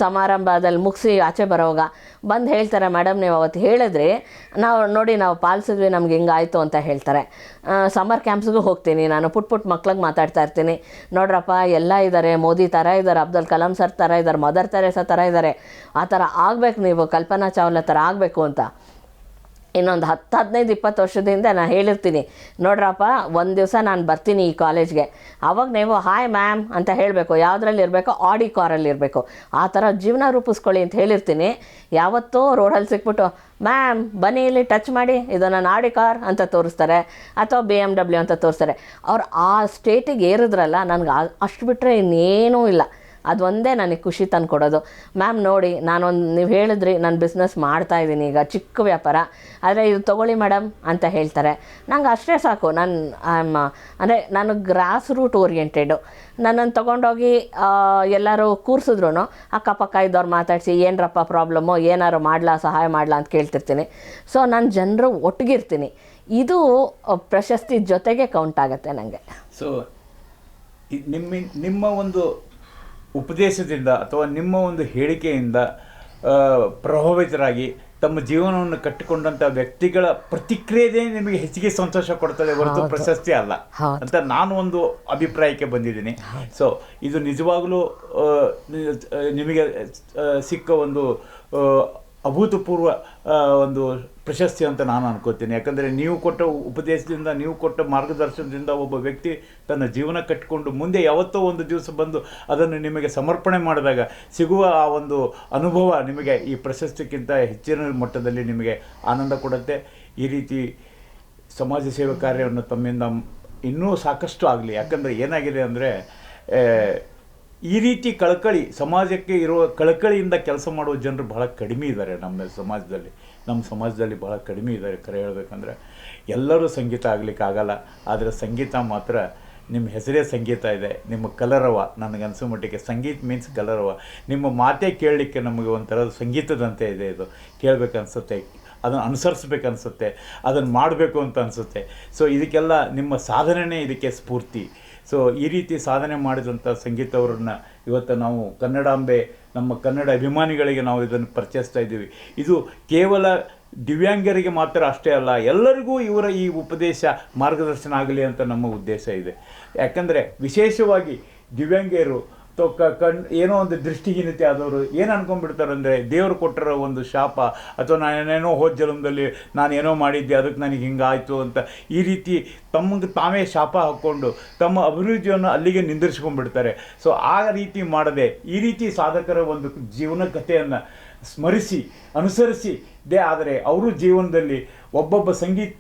Speaker 1: ಸಮಾರಂಭದಲ್ಲಿ ಮುಗಿಸಿ ಆಚೆ ಬರೋವಾಗ ಬಂದು ಹೇಳ್ತಾರೆ, ಮೇಡಮ್, ನೀವು ಅವತ್ತು ಹೇಳಿದ್ರಿ ನಾವು ನೋಡಿ ನಾವು ಪಾಲಿಸಿದ್ವಿ ನಮ್ಗೆ ಹಿಂಗಾಯ್ತು ಅಂತ ಹೇಳ್ತಾರೆ. ಸಮ್ಮರ್ ಕ್ಯಾಂಪ್ಸ್ಗೂ ಹೋಗ್ತೀನಿ, ನಾನು ಪುಟ್ ಪುಟ್ ಮಕ್ಳಿಗೆ ಮಾತಾಡ್ತಾ ಇರ್ತೀನಿ. ನೋಡ್ರಪ್ಪ, ಎಲ್ಲ ಇದ್ದಾರೆ ಮೋದಿ ಥರ ಇದ್ದಾರೆ ಅಬ್ದುಲ್ ಕಲಾಂ ಸರ್ ಥರ ಇದ್ದಾರೆ ಮದರ್ ತೆರೇಸಾ ಥರ ಇದ್ದಾರೆ ಆ ಥರ ಆಗಬೇಕು ನೀವು, ಕಲ್ಪನಾ ಚಾವ್ಲಾ ಥರ ಆಗಬೇಕು ಅಂತ. ಇನ್ನೊಂದು ಹತ್ತು ಹದಿನೈದು ಇಪ್ಪತ್ತು ವರ್ಷದಿಂದ ನಾನು ಹೇಳಿರ್ತೀನಿ. ನೋಡ್ರಪ್ಪ, ಒಂದು ದಿವಸ ನಾನು ಬರ್ತೀನಿ ಈ ಕಾಲೇಜ್ಗೆ. ಅವಾಗ ನೀವು ಹಾಯ್ ಮ್ಯಾಮ್ ಅಂತ ಹೇಳಬೇಕು. ಯಾವುದ್ರಲ್ಲಿ ಇರಬೇಕು? ಆಡಿ ಕಾರಲ್ಲಿ ಇರಬೇಕು. ಆ ಥರ ಜೀವನ ರೂಪಿಸ್ಕೊಳ್ಳಿ ಅಂತ ಹೇಳಿರ್ತೀನಿ. ಯಾವತ್ತೂ ರೋಡಲ್ಲಿ ಸಿಕ್ಬಿಟ್ಟು ಮ್ಯಾಮ್ ಬನ್ನಿ ಇಲ್ಲಿ ಟಚ್ ಮಾಡಿ. ಇದು ನನ್ನ ಆಡಿ ಕಾರ್ ಅಂತ ತೋರಿಸ್ತಾರೆ. ಅಥವಾ ಬಿ ಎಂ ಡಬ್ಲ್ಯೂ ಅಂತ ತೋರಿಸ್ತಾರೆ. ಅವ್ರು ಆ ಸ್ಟೇಟಿಗೆ ಏರಿದ್ರಲ್ಲ, ನನಗೆ ಅಷ್ಟು ಬಿಟ್ಟರೆ ಇನ್ನೇನೂ ಇಲ್ಲ. ಅದು ಒಂದೇ ನನಗೆ ಖುಷಿ ತಂದುಕೊಡೋದು. ಮ್ಯಾಮ್ ನೋಡಿ, ನಾನೊಂದು ನೀವು ಹೇಳಿದ್ರಿ, ನಾನು ಬಿಸ್ನೆಸ್ ಮಾಡ್ತಾ ಇದ್ದೀನಿ ಈಗ, ಚಿಕ್ಕ ವ್ಯಾಪಾರ. ಆದರೆ ಇದು ತೊಗೊಳ್ಳಿ ಮೇಡಮ್ ಅಂತ ಹೇಳ್ತಾರೆ. ನಂಗೆ ಅಷ್ಟೇ ಸಾಕು. ನಾನು ಅಂದರೆ ನಾನು ಗ್ರಾಸ್ ರೂಟ್ ಓರಿಯೆಂಟೆಡು ನನ್ನನ್ನು ತೊಗೊಂಡೋಗಿ ಎಲ್ಲರೂ ಕೂರಿಸಿದ್ರು ಅಕ್ಕಪಕ್ಕ ಇದ್ದವ್ರು ಮಾತಾಡಿಸಿ, ಏನರಪ್ಪ ಪ್ರಾಬ್ಲಮ್ಮು ಏನಾರು ಮಾಡಲಾ, ಸಹಾಯ ಮಾಡಲಾ? ಅಂತ ಕೇಳ್ತಿರ್ತೀನಿ. ಸೊ ನಾನು ಜನರು ಒಟ್ಟಿಗಿರ್ತೀನಿ ಇದು ಪ್ರಶಸ್ತಿ ಜೊತೆಗೆ ಕೌಂಟ್ ಆಗುತ್ತೆ ನನಗೆ
Speaker 2: ಸೊ ನಿಮ್ಮ ನಿಮ್ಮ ಒಂದು ಉಪದೇಶದಿಂದ ಅಥವಾ ನಿಮ್ಮ ಒಂದು ಹೇಳಿಕೆಯಿಂದ ಪ್ರಭಾವಿತರಾಗಿ ತಮ್ಮ ಜೀವನವನ್ನು ಕಟ್ಟಿಕೊಂಡಂಥ ವ್ಯಕ್ತಿಗಳ ಪ್ರತಿಕ್ರಿಯೆ ನಿಮಗೆ ಹೆಚ್ಚಿಗೆ ಸಂತೋಷ ಕೊಡ್ತದೆ ಹೊರತು ಪ್ರಶಸ್ತಿ ಅಲ್ಲ. ಅಂತ ನಾನು ಒಂದು ಅಭಿಪ್ರಾಯಕ್ಕೆ ಬಂದಿದ್ದೀನಿ. ಸೊ ಇದು ನಿಜವಾಗಲೂ ನಿಮಗೆ ಸಿಕ್ಕ ಒಂದು ಅಭೂತಪೂರ್ವ ಒಂದು ಪ್ರಶಸ್ತಿ ಅಂತ ನಾನು ಅನ್ಕೋತೀನಿ. ಯಾಕಂದರೆ ನೀವು ಕೊಟ್ಟ ಉಪದೇಶದಿಂದ, ನೀವು ಕೊಟ್ಟ ಮಾರ್ಗದರ್ಶನದಿಂದ ಒಬ್ಬ ವ್ಯಕ್ತಿ ತನ್ನ ಜೀವನ ಕಟ್ಟಿಕೊಂಡು ಮುಂದೆ ಯಾವತ್ತೋ ಒಂದು ದಿವಸ ಬಂದು ಅದನ್ನು ನಿಮಗೆ ಸಮರ್ಪಣೆ ಮಾಡಿದಾಗ ಸಿಗುವ ಆ ಒಂದು ಅನುಭವ ನಿಮಗೆ ಈ ಪ್ರಶಸ್ತಿಗಿಂತ ಹೆಚ್ಚಿನ ಮಟ್ಟದಲ್ಲಿ ನಿಮಗೆ ಆನಂದ ಕೊಡುತ್ತೆ. ಈ ರೀತಿ ಸಮಾಜ ಸೇವೆ ಕಾರ್ಯವನ್ನು ತಮ್ಮಿಂದ ಇನ್ನೂ ಸಾಕಷ್ಟು ಆಗಲಿ. ಯಾಕಂದರೆ ಏನಾಗಿದೆ ಅಂದರೆ ಈ ರೀತಿ ಕಳಕಳಿ, ಸಮಾಜಕ್ಕೆ ಇರುವ ಕಳಕಳಿಯಿಂದ ಕೆಲಸ ಮಾಡುವ ಜನರು ಬಹಳ ಕಡಿಮೆ ಇದ್ದಾರೆ ನಮ್ಮ ಸಮಾಜದಲ್ಲಿ. ನಮ್ಮ ಸಮಾಜದಲ್ಲಿ ಭಾಳ ಕಡಿಮೆ ಇದ್ದಾರೆ ಕರೆ ಹೇಳಬೇಕಂದ್ರೆ. ಎಲ್ಲರೂ ಸಂಗೀತ ಆಗ್ಲಿಕ್ಕೆ ಆಗಲ್ಲ, ಆದರೆ ಸಂಗೀತ ಮಾತ್ರ ನಿಮ್ಮ ಹೆಸರೇ ಸಂಗೀತ ಇದೆ, ನಿಮ್ಮ ಕಲರವ, ನನಗನ್ಸೋ ಮಟ್ಟಿಗೆ ಸಂಗೀತ ಮೀನ್ಸ್ ಕಲರವ. ನಿಮ್ಮ ಮಾತೇ ಕೇಳಲಿಕ್ಕೆ ನಮಗೆ ಒಂಥರದ ಸಂಗೀತದಂತೆ ಇದೆ ಇದು. ಕೇಳಬೇಕನ್ಸುತ್ತೆ, ಅದನ್ನು ಅನುಸರಿಸ್ಬೇಕನ್ಸುತ್ತೆ, ಅದನ್ನು ಮಾಡಬೇಕು ಅಂತ ಅನಿಸುತ್ತೆ. ಸೊ ಇದಕ್ಕೆಲ್ಲ ನಿಮ್ಮ ಸಾಧನೆನೇ ಇದಕ್ಕೆ ಸ್ಫೂರ್ತಿ. ಸೊ ಈ ರೀತಿ ಸಾಧನೆ ಮಾಡಿದಂಥ ಸಂಗೀತವ್ರನ್ನ ಇವತ್ತು ನಾವು ಕನ್ನಡಾಂಬೆ ನಮ್ಮ ಕನ್ನಡ ಅಭಿಮಾನಿಗಳಿಗೆ ನಾವು ಇದನ್ನು ಪರಿಚಯಿಸ್ತಾ ಇದ್ದೀವಿ. ಇದು ಕೇವಲ ದಿವ್ಯಾಂಗರಿಗೆ ಮಾತ್ರ ಅಷ್ಟೇ ಅಲ್ಲ, ಎಲ್ಲರಿಗೂ ಇವರ ಈ ಉಪದೇಶ ಮಾರ್ಗದರ್ಶನ ಆಗಲಿ ಅಂತ ನಮ್ಮ ಉದ್ದೇಶ ಇದೆ. ಯಾಕಂದರೆ ವಿಶೇಷವಾಗಿ ಕ ಕಣ್, ಏನೋ ಒಂದು ದೃಷ್ಟಿಹೀನತೆ ಆದವರು ಏನು ಅನ್ಕೊಂಡ್ಬಿಡ್ತಾರೆ ಅಂದರೆ ದೇವರು ಕೊಟ್ಟಿರೋ ಒಂದು ಶಾಪ ಅಥವಾ ನಾನೇನೋ ಹೋದ ಜನ್ಮದಲ್ಲಿ ಏನೋ ಮಾಡಿದ್ದೆ, ಅದಕ್ಕೆ ನನಗೆ ಹಿಂಗಾಯಿತು ಅಂತ ಈ ರೀತಿ ತಮಗೆ ತಾವೇ ಶಾಪ ಹಾಕ್ಕೊಂಡು ತಮ್ಮ ಅಭಿವೃದ್ಧಿಯನ್ನು ಅಲ್ಲಿಗೆ ನಿಂದಿರಿಸ್ಕೊಂಡ್ಬಿಡ್ತಾರೆ. ಸೊ ಆ ರೀತಿ ಮಾಡದೆ, ಈ ರೀತಿ ಸಾಧಕರ ಒಂದು ಜೀವನ ಕಥೆಯನ್ನು ಸ್ಮರಿಸಿ, ಅನುಸರಿಸಿ, ದೇ, ಆದರೆ ಅವರು ಜೀವನದಲ್ಲಿ ಒಬ್ಬೊಬ್ಬ ಸಂಗೀತ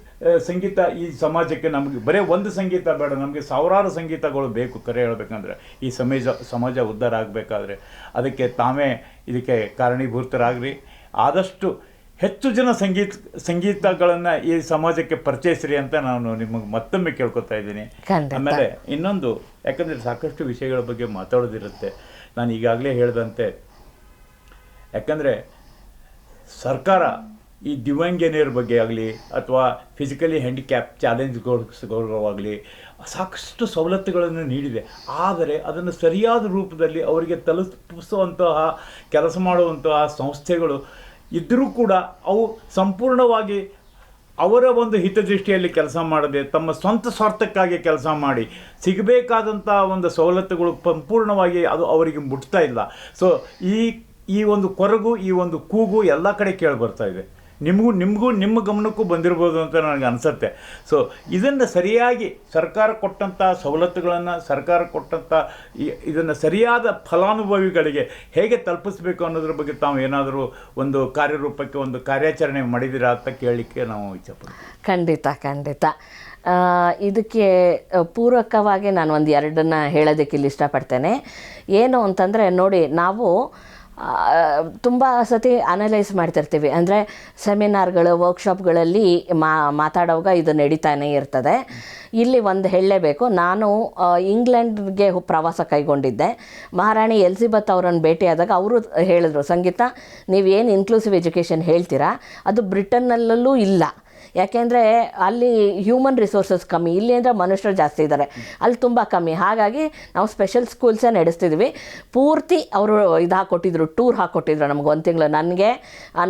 Speaker 2: ಸಂಗೀತ ಈ ಸಮಾಜಕ್ಕೆ ನಮಗೆ ಬರೀ ಒಂದು ಸಂಗೀತ ಬೇಡ ನಮಗೆ ಸಾವಿರಾರು ಸಂಗೀತಗಳು ಬೇಕು ಕರೆ ಹೇಳಬೇಕಂದ್ರೆ. ಈ ಸಮಾಜ ಸಮಾಜ ಉದ್ಧಾರ ಆಗಬೇಕಾದ್ರೆ. ಅದಕ್ಕೆ ತಾವೇ ಇದಕ್ಕೆ ಕಾರಣೀಭೂತರಾಗ್ರಿ. ಆದಷ್ಟು ಹೆಚ್ಚು ಜನ ಸಂಗೀತ ಸಂಗೀತಗಳನ್ನು ಈ ಸಮಾಜಕ್ಕೆ ಪರಿಚಯಿಸ್ರಿ ಅಂತ ನಾನು ನಿಮಗೆ ಮತ್ತೊಮ್ಮೆ ಕೇಳ್ಕೊತಾ ಇದ್ದೀನಿ. ಆಮೇಲೆ ಇನ್ನೊಂದು ಯಾಕಂದರೆ ಸಾಕಷ್ಟು ವಿಷಯಗಳ ಬಗ್ಗೆ ಮಾತಾಡೋದಿರುತ್ತೆ. ನಾನು ಈಗಾಗಲೇ ಹೇಳಿದಂತೆ ಯಾಕಂದರೆ ಸರ್ಕಾರ ಈ ದಿವ್ಯಾಂಗನಿಯರ ಬಗ್ಗೆ ಆಗಲಿ ಅಥವಾ ಫಿಸಿಕಲಿ ಹ್ಯಾಂಡಿಕ್ಯಾಪ್ ಚಾಲೆಂಜ್ಗೋಸ್ಕರವಾಗಲಿ ಸಾಕಷ್ಟು ಸವಲತ್ತುಗಳನ್ನು ನೀಡಿದೆ. ಆದರೆ ಅದನ್ನು ಸರಿಯಾದ ರೂಪದಲ್ಲಿ ಅವರಿಗೆ ತಲುಪಿಸುವಂತಹ, ಕೆಲಸ ಮಾಡುವಂತಹ ಸಂಸ್ಥೆಗಳು ಇದ್ದರೂ ಕೂಡ ಅವು ಸಂಪೂರ್ಣವಾಗಿ ಅವರ ಒಂದು ಹಿತದೃಷ್ಟಿಯಲ್ಲಿ ಕೆಲಸ ಮಾಡದೆ ತಮ್ಮ ಸ್ವಂತ ಸ್ವಾರ್ಥಕ್ಕಾಗಿ ಕೆಲಸ ಮಾಡಿ ಸಿಗಬೇಕಾದಂಥ ಒಂದು ಸವಲತ್ತುಗಳು ಸಂಪೂರ್ಣವಾಗಿ ಅದು ಅವರಿಗೆ ಮುಟ್ತಾ ಇಲ್ಲ. ಸೊ ಈ ಈ ಒಂದು ಕೊರಗು, ಈ ಒಂದು ಕೂಗು ಎಲ್ಲ ಕಡೆ ಕೇಳಿ ಬರ್ತಾ ಇದೆ. ನಿಮಗೂ ನಿಮಗೂ, ನಿಮ್ಮ ಗಮನಕ್ಕೂ ಬಂದಿರ್ಬೋದು ಅಂತ ನನಗೆ ಅನಿಸುತ್ತೆ. ಸೊ ಇದನ್ನು ಸರಿಯಾಗಿ ಸರ್ಕಾರ ಕೊಟ್ಟಂಥ ಸವಲತ್ತುಗಳನ್ನು, ಸರ್ಕಾರ ಕೊಟ್ಟಂಥ ಇದನ್ನು ಸರಿಯಾದ ಫಲಾನುಭವಿಗಳಿಗೆ ಹೇಗೆ ತಲುಪಿಸ್ಬೇಕು ಅನ್ನೋದ್ರ ಬಗ್ಗೆ ತಾವು ಏನಾದರೂ ಒಂದು ಕಾರ್ಯರೂಪಕ್ಕೆ ಒಂದು ಕಾರ್ಯಾಚರಣೆ ಮಾಡಿದ್ದೀರಾ ಅಂತ ಕೇಳಲಿಕ್ಕೆ ನಾವು ಇಚ್ಛಪಡ್ತೀವಿ.
Speaker 1: ಖಂಡಿತ ಖಂಡಿತ. ಇದಕ್ಕೆ ಪೂರಕವಾಗಿ ನಾನು ಒಂದು ಎರಡನ್ನ ಹೇಳೋದಕ್ಕೆ ಇಲ್ಲಿ ಇಷ್ಟಪಡ್ತೇನೆ. ಏನು ಅಂತಂದರೆ ನೋಡಿ, ನಾವು ತುಂಬ ಸತಿ ಅನಲೈಸ್ ಮಾಡ್ತಿರ್ತೀವಿ. ಅಂದರೆ ಸೆಮಿನಾರ್ಗಳು ವರ್ಕ್ಶಾಪ್ಗಳಲ್ಲಿ ಮಾ, ಮಾತಾಡುವಾಗ ಇದು ನಡೀತಾನೆ ಇರ್ತದೆ. ಇಲ್ಲಿ ಒಂದು ಹೇಳಲೇಬೇಕು ನಾನು ಇಂಗ್ಲೆಂಡ್ಗೆ ಪ್ರವಾಸ ಕೈಗೊಂಡಿದ್ದೆ. ಮಹಾರಾಣಿ ಎಲ್ಸಿಬತ್ ಅವರನ್ನು ಭೇಟಿಯಾದಾಗ ಅವರು ಹೇಳಿದ್ರು, ಸಂಗೀತ ನೀವೇನು ಇನ್ಕ್ಲೂಸಿವ್ ಎಜುಕೇಷನ್ ಹೇಳ್ತೀರಾ? ಅದು ಬ್ರಿಟನ್ನಲ್ಲೂ ಇಲ್ಲ. ಯಾಕೆಂದರೆ ಅಲ್ಲಿ ಹ್ಯೂಮನ್ ರಿಸೋರ್ಸಸ್ ಕಮ್ಮಿ, ಇಲ್ಲಿ ಅಂದರೆ ಮನುಷ್ಯರು ಜಾಸ್ತಿ ಇದ್ದಾರೆ. ಅಲ್ಲಿ ತುಂಬ ಕಮ್ಮಿ. ಹಾಗಾಗಿ ನಾವು ಸ್ಪೆಷಲ್ ಸ್ಕೂಲ್ಸೇ ನಡೆಸ್ತಿದ್ವಿ, ಪೂರ್ತಿ ಅವರು ಇದು ಹಾಕ್ಕೊಟ್ಟಿದ್ರು ಟೂರ್ ಹಾಕ್ಕೊಟ್ಟಿದ್ರು ನಮ್ಗೆ ಒಂದು ತಿಂಗಳು. ನನಗೆ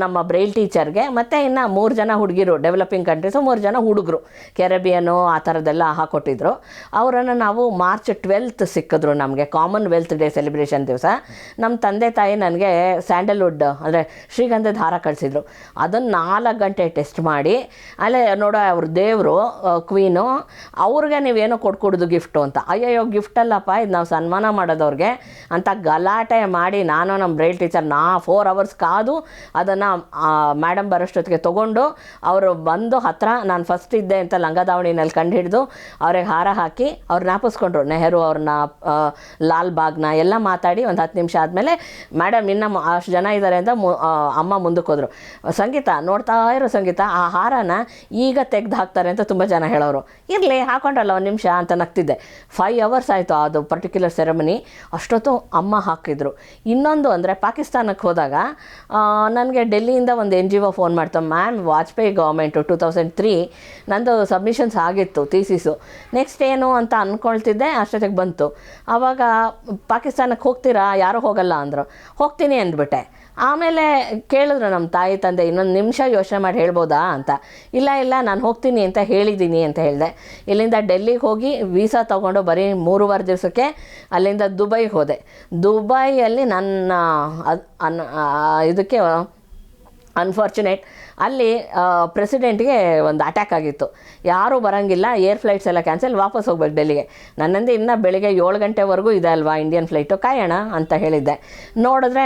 Speaker 1: ನಮ್ಮ ಬ್ರೈಲ್ ಟೀಚರ್ಗೆ ಮತ್ತು ಇನ್ನು ಮೂರು ಜನ ಹುಡುಗಿರು ಡೆವಲಪಿಂಗ್ ಕಂಟ್ರೀಸು ಮೂರು ಜನ ಹುಡುಗರು ಕೆರೆಬಿಯನು ಆ ಥರದ್ದೆಲ್ಲ ಹಾಕ್ಕೊಟ್ಟಿದ್ರು ಅವರನ್ನು ನಾವು ಮಾರ್ಚ್ ಟ್ವೆಲ್ತ್ ಸಿಕ್ಕಿದ್ರು ನಮಗೆ ಕಾಮನ್ವೆಲ್ತ್ ಡೇ ಸೆಲೆಬ್ರೇಷನ್ ದಿವಸ. ನಮ್ಮ ತಂದೆ ತಾಯಿ ನನಗೆ ಸ್ಯಾಂಡಲ್ವುಡ್ ಅಂದರೆ ಶ್ರೀಗಂಧದ ಹಾರ ಕಳಿಸಿದ್ರು. ಅದನ್ನು ನಾಲ್ಕು ಗಂಟೆ ಟೆಸ್ಟ್ ಮಾಡಿ ಅಲ್ಲೇ ನೋಡೋ ಅವ್ರ ದೇವರು ಕ್ವೀನು ಅವ್ರಿಗೆ ನೀವೇನೋ ಕೊಟ್ಕೊಡೋದು ಗಿಫ್ಟು ಅಂತ. ಅಯ್ಯಯ್ಯೋ ಗಿಫ್ಟ್ ಅಲ್ಲಪ್ಪ, ಇದು ನಾವು ಸನ್ಮಾನ ಮಾಡೋದವ್ರಿಗೆ ಅಂತ ಗಲಾಟೆ ಮಾಡಿ ನಾನು ನಮ್ಮ ಬ್ರೈಲ್ ಟೀಚರ್ ನಾ ಫೋರ್ ಅವರ್ಸ್ ಕಾದು ಅದನ್ನು ಮೇಡಮ್ ಬರೋಷ್ಟೊತ್ತಿಗೆ ತೊಗೊಂಡು ಅವರು ಬಂದು ಹತ್ರ ನಾನು ಫಸ್ಟ್ ಇದ್ದೆ ಅಂತ ಲಂಗದಾವಣಿನಲ್ಲಿ ಕಂಡು ಹಿಡಿದು ಅವ್ರಿಗೆ ಹಾರ ಹಾಕಿ ಅವ್ರು ಜ್ಞಾಪಿಸ್ಕೊಂಡ್ರು ನೆಹರು ಅವ್ರನ್ನ ಲಾಲ್ ಬಾಗ್ನ ಎಲ್ಲ ಮಾತಾಡಿ ಒಂದು ಹತ್ತು ನಿಮಿಷ ಆದಮೇಲೆ ಮೇಡಮ್ ಇನ್ನು ಅಷ್ಟು ಜನ ಇದ್ದಾರೆ ಅಂತ ಮು ಅಮ್ಮ ಮುಂದಕ್ಕೆ ಹೋದರು. ಸಂಗೀತ, ನೋಡ್ತಾ ಇರೋ ಸಂಗೀತ, ಆ ಹಾರನ ಈಗ ತೆಗ್ದು ಹಾಕ್ತಾರೆ ಅಂತ ತುಂಬ ಜನ ಹೇಳೋರು. ಇರಲಿ, ಹಾಕೊಂಡ್ರಲ್ಲ ಒಂದು ನಿಮಿಷ ಅಂತ ನಗ್ತಿದ್ದೆ. ಫೈವ್ ಅವರ್ಸ್ ಆಯಿತು ಅದು ಪರ್ಟಿಕ್ಯುಲರ್ ಸೆರೆಮನಿ ಅಷ್ಟೊತ್ತು ಅಮ್ಮ ಹಾಕಿದ್ರು. ಇನ್ನೊಂದು ಅಂದರೆ ಪಾಕಿಸ್ತಾನಕ್ಕೆ ಹೋದಾಗ ನನಗೆ ಡೆಲ್ಲಿಯಿಂದ ಒಂದು ಎನ್ ಜಿ ಒ ಫೋನ್ ಮಾಡ್ತಾ ma'am Vajpayee government two thousand three ನಂದು ಸಬ್ಮಿಷನ್ಸ್ ಆಗಿತ್ತು ಥೀಸಿಸು ನೆಕ್ಸ್ಟ್ ಏನು ಅಂತ ಅಂದ್ಕೊಳ್ತಿದ್ದೆ ಅಷ್ಟೊತ್ತಿಗೆ ಬಂತು. ಆವಾಗ ಪಾಕಿಸ್ತಾನಕ್ಕೆ ಹೋಗ್ತೀರಾ? ಯಾರೂ ಹೋಗಲ್ಲ ಅಂದರು. ಹೋಗ್ತೀನಿ ಅಂದ್ಬಿಟ್ಟೆ. ಆಮೇಲೆ ಕೇಳಿದ್ರು ನಮ್ಮ ತಾಯಿ ತಂದೆ, ಇನ್ನೊಂದು ನಿಮಿಷ ಯೋಚನೆ ಮಾಡಿ ಹೇಳ್ಬೋದಾ ಅಂತ. ಇಲ್ಲ ಇಲ್ಲ, ನಾನು ಹೋಗ್ತೀನಿ ಅಂತ ಹೇಳಿದ್ದೀನಿ ಅಂತ ಹೇಳಿದೆ. ಇಲ್ಲಿಂದ ಡೆಲ್ಲಿಗೆ ಹೋಗಿ ವೀಸಾ ತೊಗೊಂಡು ಬರೀ ಮೂರುವರೆ ದಿವಸಕ್ಕೆ ಅಲ್ಲಿಂದ ದುಬೈಗೆ ಹೋದೆ. ದುಬೈಯಲ್ಲಿ ನನ್ನ ಅದು ಇದಕ್ಕೆ ಅನ್ಫಾರ್ಚುನೇಟ್ ಅಲ್ಲಿ ಪ್ರೆಸಿಡೆಂಟ್ಗೆ ಒಂದು ಅಟ್ಯಾಕ್ ಆಗಿತ್ತು. ಯಾರೂ ಬರೋಂಗಿಲ್ಲ ಏರ್ ಫ್ಲೈಟ್ಸ್ ಎಲ್ಲ ಕ್ಯಾನ್ಸಲ್ ವಾಪಸ್ ಹೋಗ್ಬೇಕು ಡೆಲ್ಲಿಗೆ ನನ್ನಂದು ಇನ್ನು ಬೆಳಿಗ್ಗೆ ಏಳು ಗಂಟೆವರೆಗೂ ಇದೆ ಅಲ್ವಾ ಇಂಡಿಯನ್ ಫ್ಲೈಟು ಕಾಯೋಣ ಅಂತ ಹೇಳಿದ್ದೆ. ನೋಡಿದ್ರೆ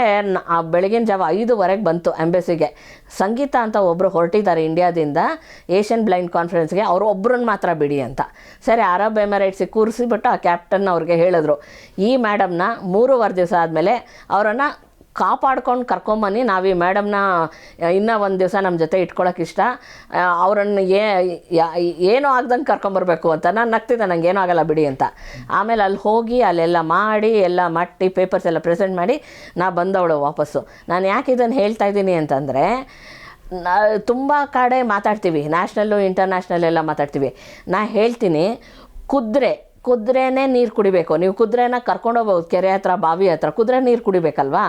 Speaker 1: ಆ ಬೆಳಗಿನ ಜಾವ ಐದುವರೆಗೆ ಬಂತು ಎಂಬೆಸಿಗೆ ಸಂಗೀತ ಅಂತ ಒಬ್ಬರು ಹೊರಟಿದ್ದಾರೆ ಇಂಡಿಯಾದಿಂದ ಏಷ್ಯನ್ ಬ್ಲೈಂಡ್ ಕಾನ್ಫರೆನ್ಸ್ಗೆ ಅವರು ಒಬ್ಬರನ್ನ ಮಾತ್ರ ಬಿಡಿ ಅಂತ. ಸರಿ ಅರಬ್ ಎಮಿರೇಟ್ಸಿಗೆ ಕೂರಿಸಿಬಿಟ್ಟು ಆ ಕ್ಯಾಪ್ಟನ್ ಅವ್ರಿಗೆ ಹೇಳಿದ್ರು. ಈ ಮೇಡಮ್ನ ಮೂರುವರೆ ದಿವಸ ಆದಮೇಲೆ ಅವರನ್ನು ಕಾಪಾಡ್ಕೊಂಡು ಕರ್ಕೊಂಬನ್ನಿ ನಾವು ಈ ಮೇಡಮ್ನ ಇನ್ನೂ ಒಂದು ದಿವಸ ನಮ್ಮ ಜೊತೆ ಇಟ್ಕೊಳಕ್ಕೆ ಇಷ್ಟ. ಅವರನ್ನು ಏ ಏನೂ ಆಗ್ದಂಗೆ ಕರ್ಕೊಂಬರ್ಬೇಕು ಅಂತ ನಾನು ನಗ್ತಿದ್ದೆ. ನಂಗೆ ಏನೂ ಆಗಲ್ಲ ಬಿಡಿ ಅಂತ. ಆಮೇಲೆ ಅಲ್ಲಿ ಹೋಗಿ ಅಲ್ಲೆಲ್ಲ ಮಾಡಿ, ಎಲ್ಲ ಮಟ್ಟಿ ಪೇಪರ್ಸ್ ಎಲ್ಲ ಪ್ರೆಸೆಂಟ್ ಮಾಡಿ ನಾ ಬಂದವಳು ವಾಪಸ್ಸು. ನಾನು ಯಾಕೆ ಇದನ್ನು ಹೇಳ್ತಾ ಇದ್ದೀನಿ ಅಂತಂದರೆ ತುಂಬ ಕಡೆ ಮಾತಾಡ್ತೀವಿ. ನ್ಯಾಷ್ನಲ್ಲು ಇಂಟರ್ನ್ಯಾಷ್ನಲ್ ಎಲ್ಲ ಮಾತಾಡ್ತೀವಿ. ನಾ ಹೇಳ್ತೀನಿ, ಕುದುರೆ ಕುದುರೆನೇ ನೀರು ಕುಡಿಬೇಕು. ನೀವು ಕುದುರೆನ ಕರ್ಕೊಂಡೋಗ್ಬೋದು ಕೆರೆ ಹತ್ರ, ಬಾವಿ ಹತ್ರ, ಕುದುರೆ ನೀರು ಕುಡಿಬೇಕಲ್ವಾ?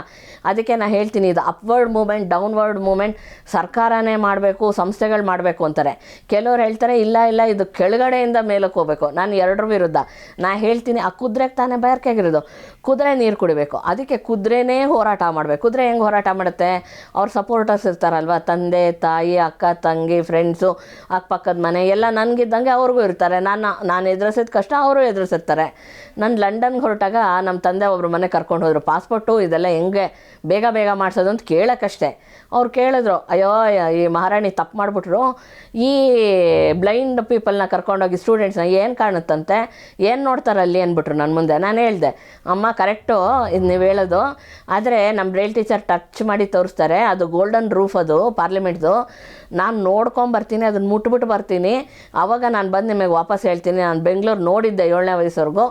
Speaker 1: ಅದಕ್ಕೆ ನಾನು ಹೇಳ್ತೀನಿ, ಇದು ಅಪ್ವರ್ಡ್ ಮೂಮೆಂಟ್ ಡೌನ್ವರ್ಡ್ ಮೂಮೆಂಟ್ ಸರ್ಕಾರನೇ ಮಾಡಬೇಕು, ಸಂಸ್ಥೆಗಳು ಮಾಡಬೇಕು ಅಂತಾರೆ. ಕೆಲವ್ರು ಹೇಳ್ತಾರೆ, ಇಲ್ಲ ಇಲ್ಲ, ಇದು ಕೆಳಗಡೆಯಿಂದ ಮೇಲಕ್ಕೆ ಹೋಗ್ಬೇಕು. ನಾನು ಎರಡರ ವಿರುದ್ಧ. ನಾ ಹೇಳ್ತೀನಿ, ಆ ಕುದುರೆಗೆ ತಾನೇ ಬಯರ್ಕೆ ಆಗಿರೋದು. ಕುದುರೆ ನೀರು ಕುಡಿಬೇಕು. ಅದಕ್ಕೆ ಕುದುರೆನೇ ಹೋರಾಟ ಮಾಡಬೇಕು. ಕುದುರೆ ಹೆಂಗೆ ಹೋರಾಟ ಮಾಡುತ್ತೆ? ಅವ್ರ ಸಪೋರ್ಟರ್ಸ್ ಇರ್ತಾರಲ್ವ? ತಂದೆ, ತಾಯಿ, ಅಕ್ಕ, ತಂಗಿ ಫ್ರೆಂಡ್ಸು ಅಕ್ಕಪಕ್ಕದ ಮನೆ, ಎಲ್ಲ ನನಗಿದ್ದಂಗೆ ಅವ್ರಿಗೂ ಇರ್ತಾರೆ. ನಾನು ನಾನು ಎದುರಿಸಿದ ಕಷ್ಟ ಅವರು ಎದುರಿಸಿರ್ತಾರೆ ನಾನು ಲಂಡನ್ಗೆ ಹೊರಟಾಗ ನಮ್ಮ ತಂದೆ ಒಬ್ಬರು ಮನೆ ಕರ್ಕೊಂಡು ಹೋದರು. ಪಾಸ್ಪೋರ್ಟು ಇದೆಲ್ಲ ಹೆಂಗೆ ಬೇಗ ಬೇಗ ಮಾಡಿಸೋದು ಅಂತ ಕೇಳೋಕ್ಕಷ್ಟೇ. ಅವ್ರು ಕೇಳಿದ್ರು, ಅಯ್ಯೋ, ಈ ಮಹಾರಾಣಿ ತಪ್ಪು ಮಾಡಿಬಿಟ್ರು. ಈ ಬ್ಲೈಂಡ್ ಪೀಪಲ್ನ ಕರ್ಕೊಂಡೋಗಿ ಸ್ಟೂಡೆಂಟ್ಸ್ನ ಏನು ಕಾಣುತ್ತಂತೆ? ಏನು ನೋಡ್ತಾರೆ ಅಲ್ಲಿ? ಅಂದ್ಬಿಟ್ರು ನನ್ನ ಮುಂದೆ. ನಾನು ಹೇಳಿದೆ, ಅಮ್ಮ, ಕರೆಕ್ಟು, ಇದು ನೀವು ಹೇಳೋದು. ಆದರೆ ನಮ್ಮ ರೈಲ್ ಟೀಚರ್ ಟಚ್ ಮಾಡಿ ತೋರಿಸ್ತಾರೆ. ಅದು ಗೋಲ್ಡನ್ ರೂಫ್ ಅದು, ಪಾರ್ಲಿಮೆಂಟ್ದು. ನಾನು ನೋಡ್ಕೊಂಬರ್ತೀನಿ ಅದನ್ನು ಮುಟ್ಬಿಟ್ಟು ಬರ್ತೀನಿ. ಆವಾಗ ನಾನು ಬಂದು ನಿಮಗೆ ವಾಪಸ್ ಹೇಳ್ತೀನಿ. ನಾನು ಬೆಂಗಳೂರು ನೋಡಿದ್ದೆ ಏಳನೇ ವಯಸ್ಸವರೆಗೂ.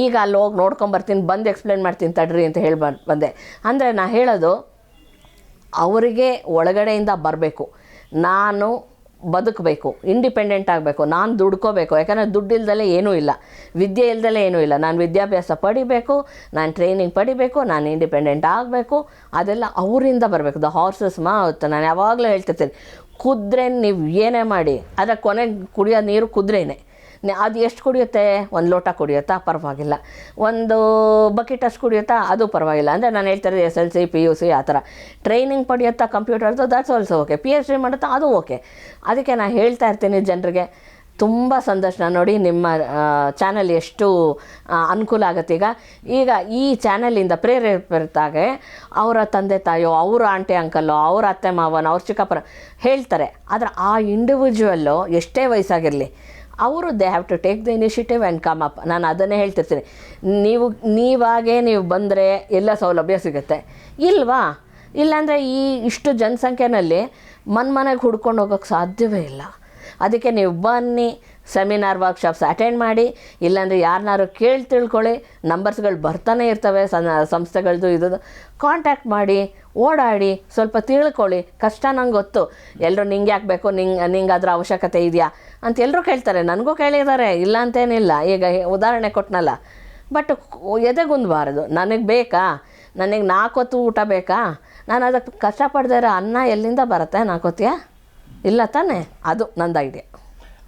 Speaker 1: ಈಗ ಅಲ್ಲಿ ಹೋಗಿ ನೋಡ್ಕೊಂಬರ್ತೀನಿ ಬಂದು ಎಕ್ಸ್ಪ್ಲೇನ್ ಮಾಡ್ತೀನಿ ತಡ್ರಿ ಅಂತ ಹೇಳಿ ಬಂದೆ. ಅಂದರೆ ನಾ ಹೇಳೋದು, ಅವರಿಗೆ ಒಳಗಡೆಯಿಂದ ಬರಬೇಕು. ನಾನು ಬದುಕಬೇಕು ಇಂಡಿಪೆಂಡೆಂಟ್ ಆಗಬೇಕು, ನಾನು ದುಡ್ಕೋಬೇಕು. ಯಾಕಂದರೆ ದುಡ್ಡು ಇಲ್ದಲೇ ಏನೂ ಇಲ್ಲ. ವಿದ್ಯೆ ಇಲ್ದಲೇ ಏನೂ ಇಲ್ಲ. ನಾನು ವಿದ್ಯಾಭ್ಯಾಸ ಪಡಿಬೇಕು, ನಾನು ಟ್ರೈನಿಂಗ್ ಪಡಿಬೇಕು, ನಾನು ಇಂಡಿಪೆಂಡೆಂಟ್ ಆಗಬೇಕು, ಅದೆಲ್ಲ ಅವರಿಂದ ಬರಬೇಕು. ದ ಹಾರ್ಸಸ್ ಮಾತ್ ನಾನು ಯಾವಾಗಲೂ ಹೇಳ್ತಿರ್ತೀನಿ. ಕುದುರೆ ನೀವು ಏನೇ ಮಾಡಿ, ಅದರ ಕೊನೆಗೆ ಕುಡಿಯೋ ನೀರು ಕುದುರೆನೇ. ಅದು ಎಷ್ಟು ಕುಡಿಯುತ್ತೆ? ಒಂದು ಲೋಟ ಕುಡಿಯುತ್ತಾ? ಪರವಾಗಿಲ್ಲ. ಒಂದು ಬಕೆಟ್ ಅಷ್ಟು ಕುಡಿಯುತ್ತಾ? ಅದು ಪರವಾಗಿಲ್ಲ. ಅಂದರೆ ನಾನು ಹೇಳ್ತಾರೆ S L C, P U C ಆ ಥರ. ಟ್ರೈನಿಂಗ್ ಪಡೆಯುತ್ತಾ ಕಂಪ್ಯೂಟರ್ದು that's also okay P H D ಮಾಡುತ್ತಾ? ಅದು ಓಕೆ ಅದಕ್ಕೆ ನಾನು ಹೇಳ್ತಾ ಇರ್ತೀನಿ ಜನರಿಗೆ, ತುಂಬ ಸಂದರ್ಶನ ನೋಡಿ ನಿಮ್ಮ ಚಾನಲ್ ಎಷ್ಟು ಅನುಕೂಲ ಆಗುತ್ತೆ. ಈಗ ಈಗ ಈ ಚಾನಲಿಂದ ಪ್ರೇರೇಪಿತಾಗೆ ಅವರ ತಂದೆ ತಾಯೋ, ಅವರ ಆಂಟಿ ಅಂಕಲ್ಲೋ ಅವ್ರ ಅತ್ತೆ, ಮಾವನ, ಅವ್ರ ಚಿಕ್ಕಪ್ಪನ ಹೇಳ್ತಾರೆ. ಆದರೆ ಆ ಇಂಡಿವಿಜುವಲ್ಲು ಎಷ್ಟೇ ವಯಸ್ಸಾಗಿರಲಿ ಅವರು they have to take the initiative and come up ನಾನು ಅದನ್ನೇ ಹೇಳ್ತಿರ್ತೀನಿ. ನೀವು, ನೀವಾಗೇ ನೀವು ಬಂದರೆ ಎಲ್ಲ ಸೌಲಭ್ಯ ಸಿಗುತ್ತೆ. ಇಲ್ವಾ? ಇಲ್ಲಾಂದರೆ ಈ ಇಷ್ಟು ಜನಸಂಖ್ಯೆನಲ್ಲಿ ಮನ್ಮನೆಗೆ ಹುಡ್ಕೊಂಡು ಹೋಗೋಕ್ಕೆ ಸಾಧ್ಯವೇ ಇಲ್ಲ. ಅದಕ್ಕೆ ನೀವು ಬನ್ನಿ ಸೆಮಿನಾರ್ ವರ್ಕ್ಶಾಪ್ಸ್ ಅಟೆಂಡ್ ಮಾಡಿ, ಇಲ್ಲಾಂದರೆ ಯಾರನ್ನಾರು ಕೇಳಿ ತಿಳ್ಕೊಳ್ಳಿ ನಂಬರ್ಸ್ಗಳು ಬರ್ತಾನೆ ಇರ್ತವೆ ಸಂಸ್ಥೆಗಳದ್ದು ಇದು ಕಾಂಟ್ಯಾಕ್ಟ್ ಮಾಡಿ, ಓಡಾಡಿ, ಸ್ವಲ್ಪ ತಿಳ್ಕೊಳ್ಳಿ, ಕಷ್ಟ ನಂಗೆ ಗೊತ್ತು. ಎಲ್ಲರೂ ನಿಂಗೆ ಯಾಕೆ ಬೇಕು, ನಿಂಗೆ ನಿಂಗೆ ಅದರ ಅವಶ್ಯಕತೆ ಇದೆಯಾ? ಅಂತ ಎಲ್ಲರೂ ಕೇಳ್ತಾರೆ, ನನಗೂ ಕೇಳಿದ್ದಾರೆ ಇಲ್ಲ ಅಂತೇನಿಲ್ಲ ಈಗ ಉದಾಹರಣೆ ಕೊಟ್ಟನಲ್ಲ ಬಟ್ ಎದೆಗುಂದಬಾರದು? ನನಗೆ ಬೇಕಾ? ನನಗೆ ನಾಲ್ಕು ಹೊತ್ತು ಊಟ ಬೇಕಾ? ನಾನು ಅದಕ್ಕೆ ಕಷ್ಟಪಡ್ದೇ ಇರೋ ಅನ್ನ ಎಲ್ಲಿಂದ ಬರುತ್ತೆ ನಾಲ್ಕು ಹೊತ್ತಿಗೆ ಇಲ್ಲ ತಾನೇ? ಅದು ನಂದು ಐಡಿಯಾ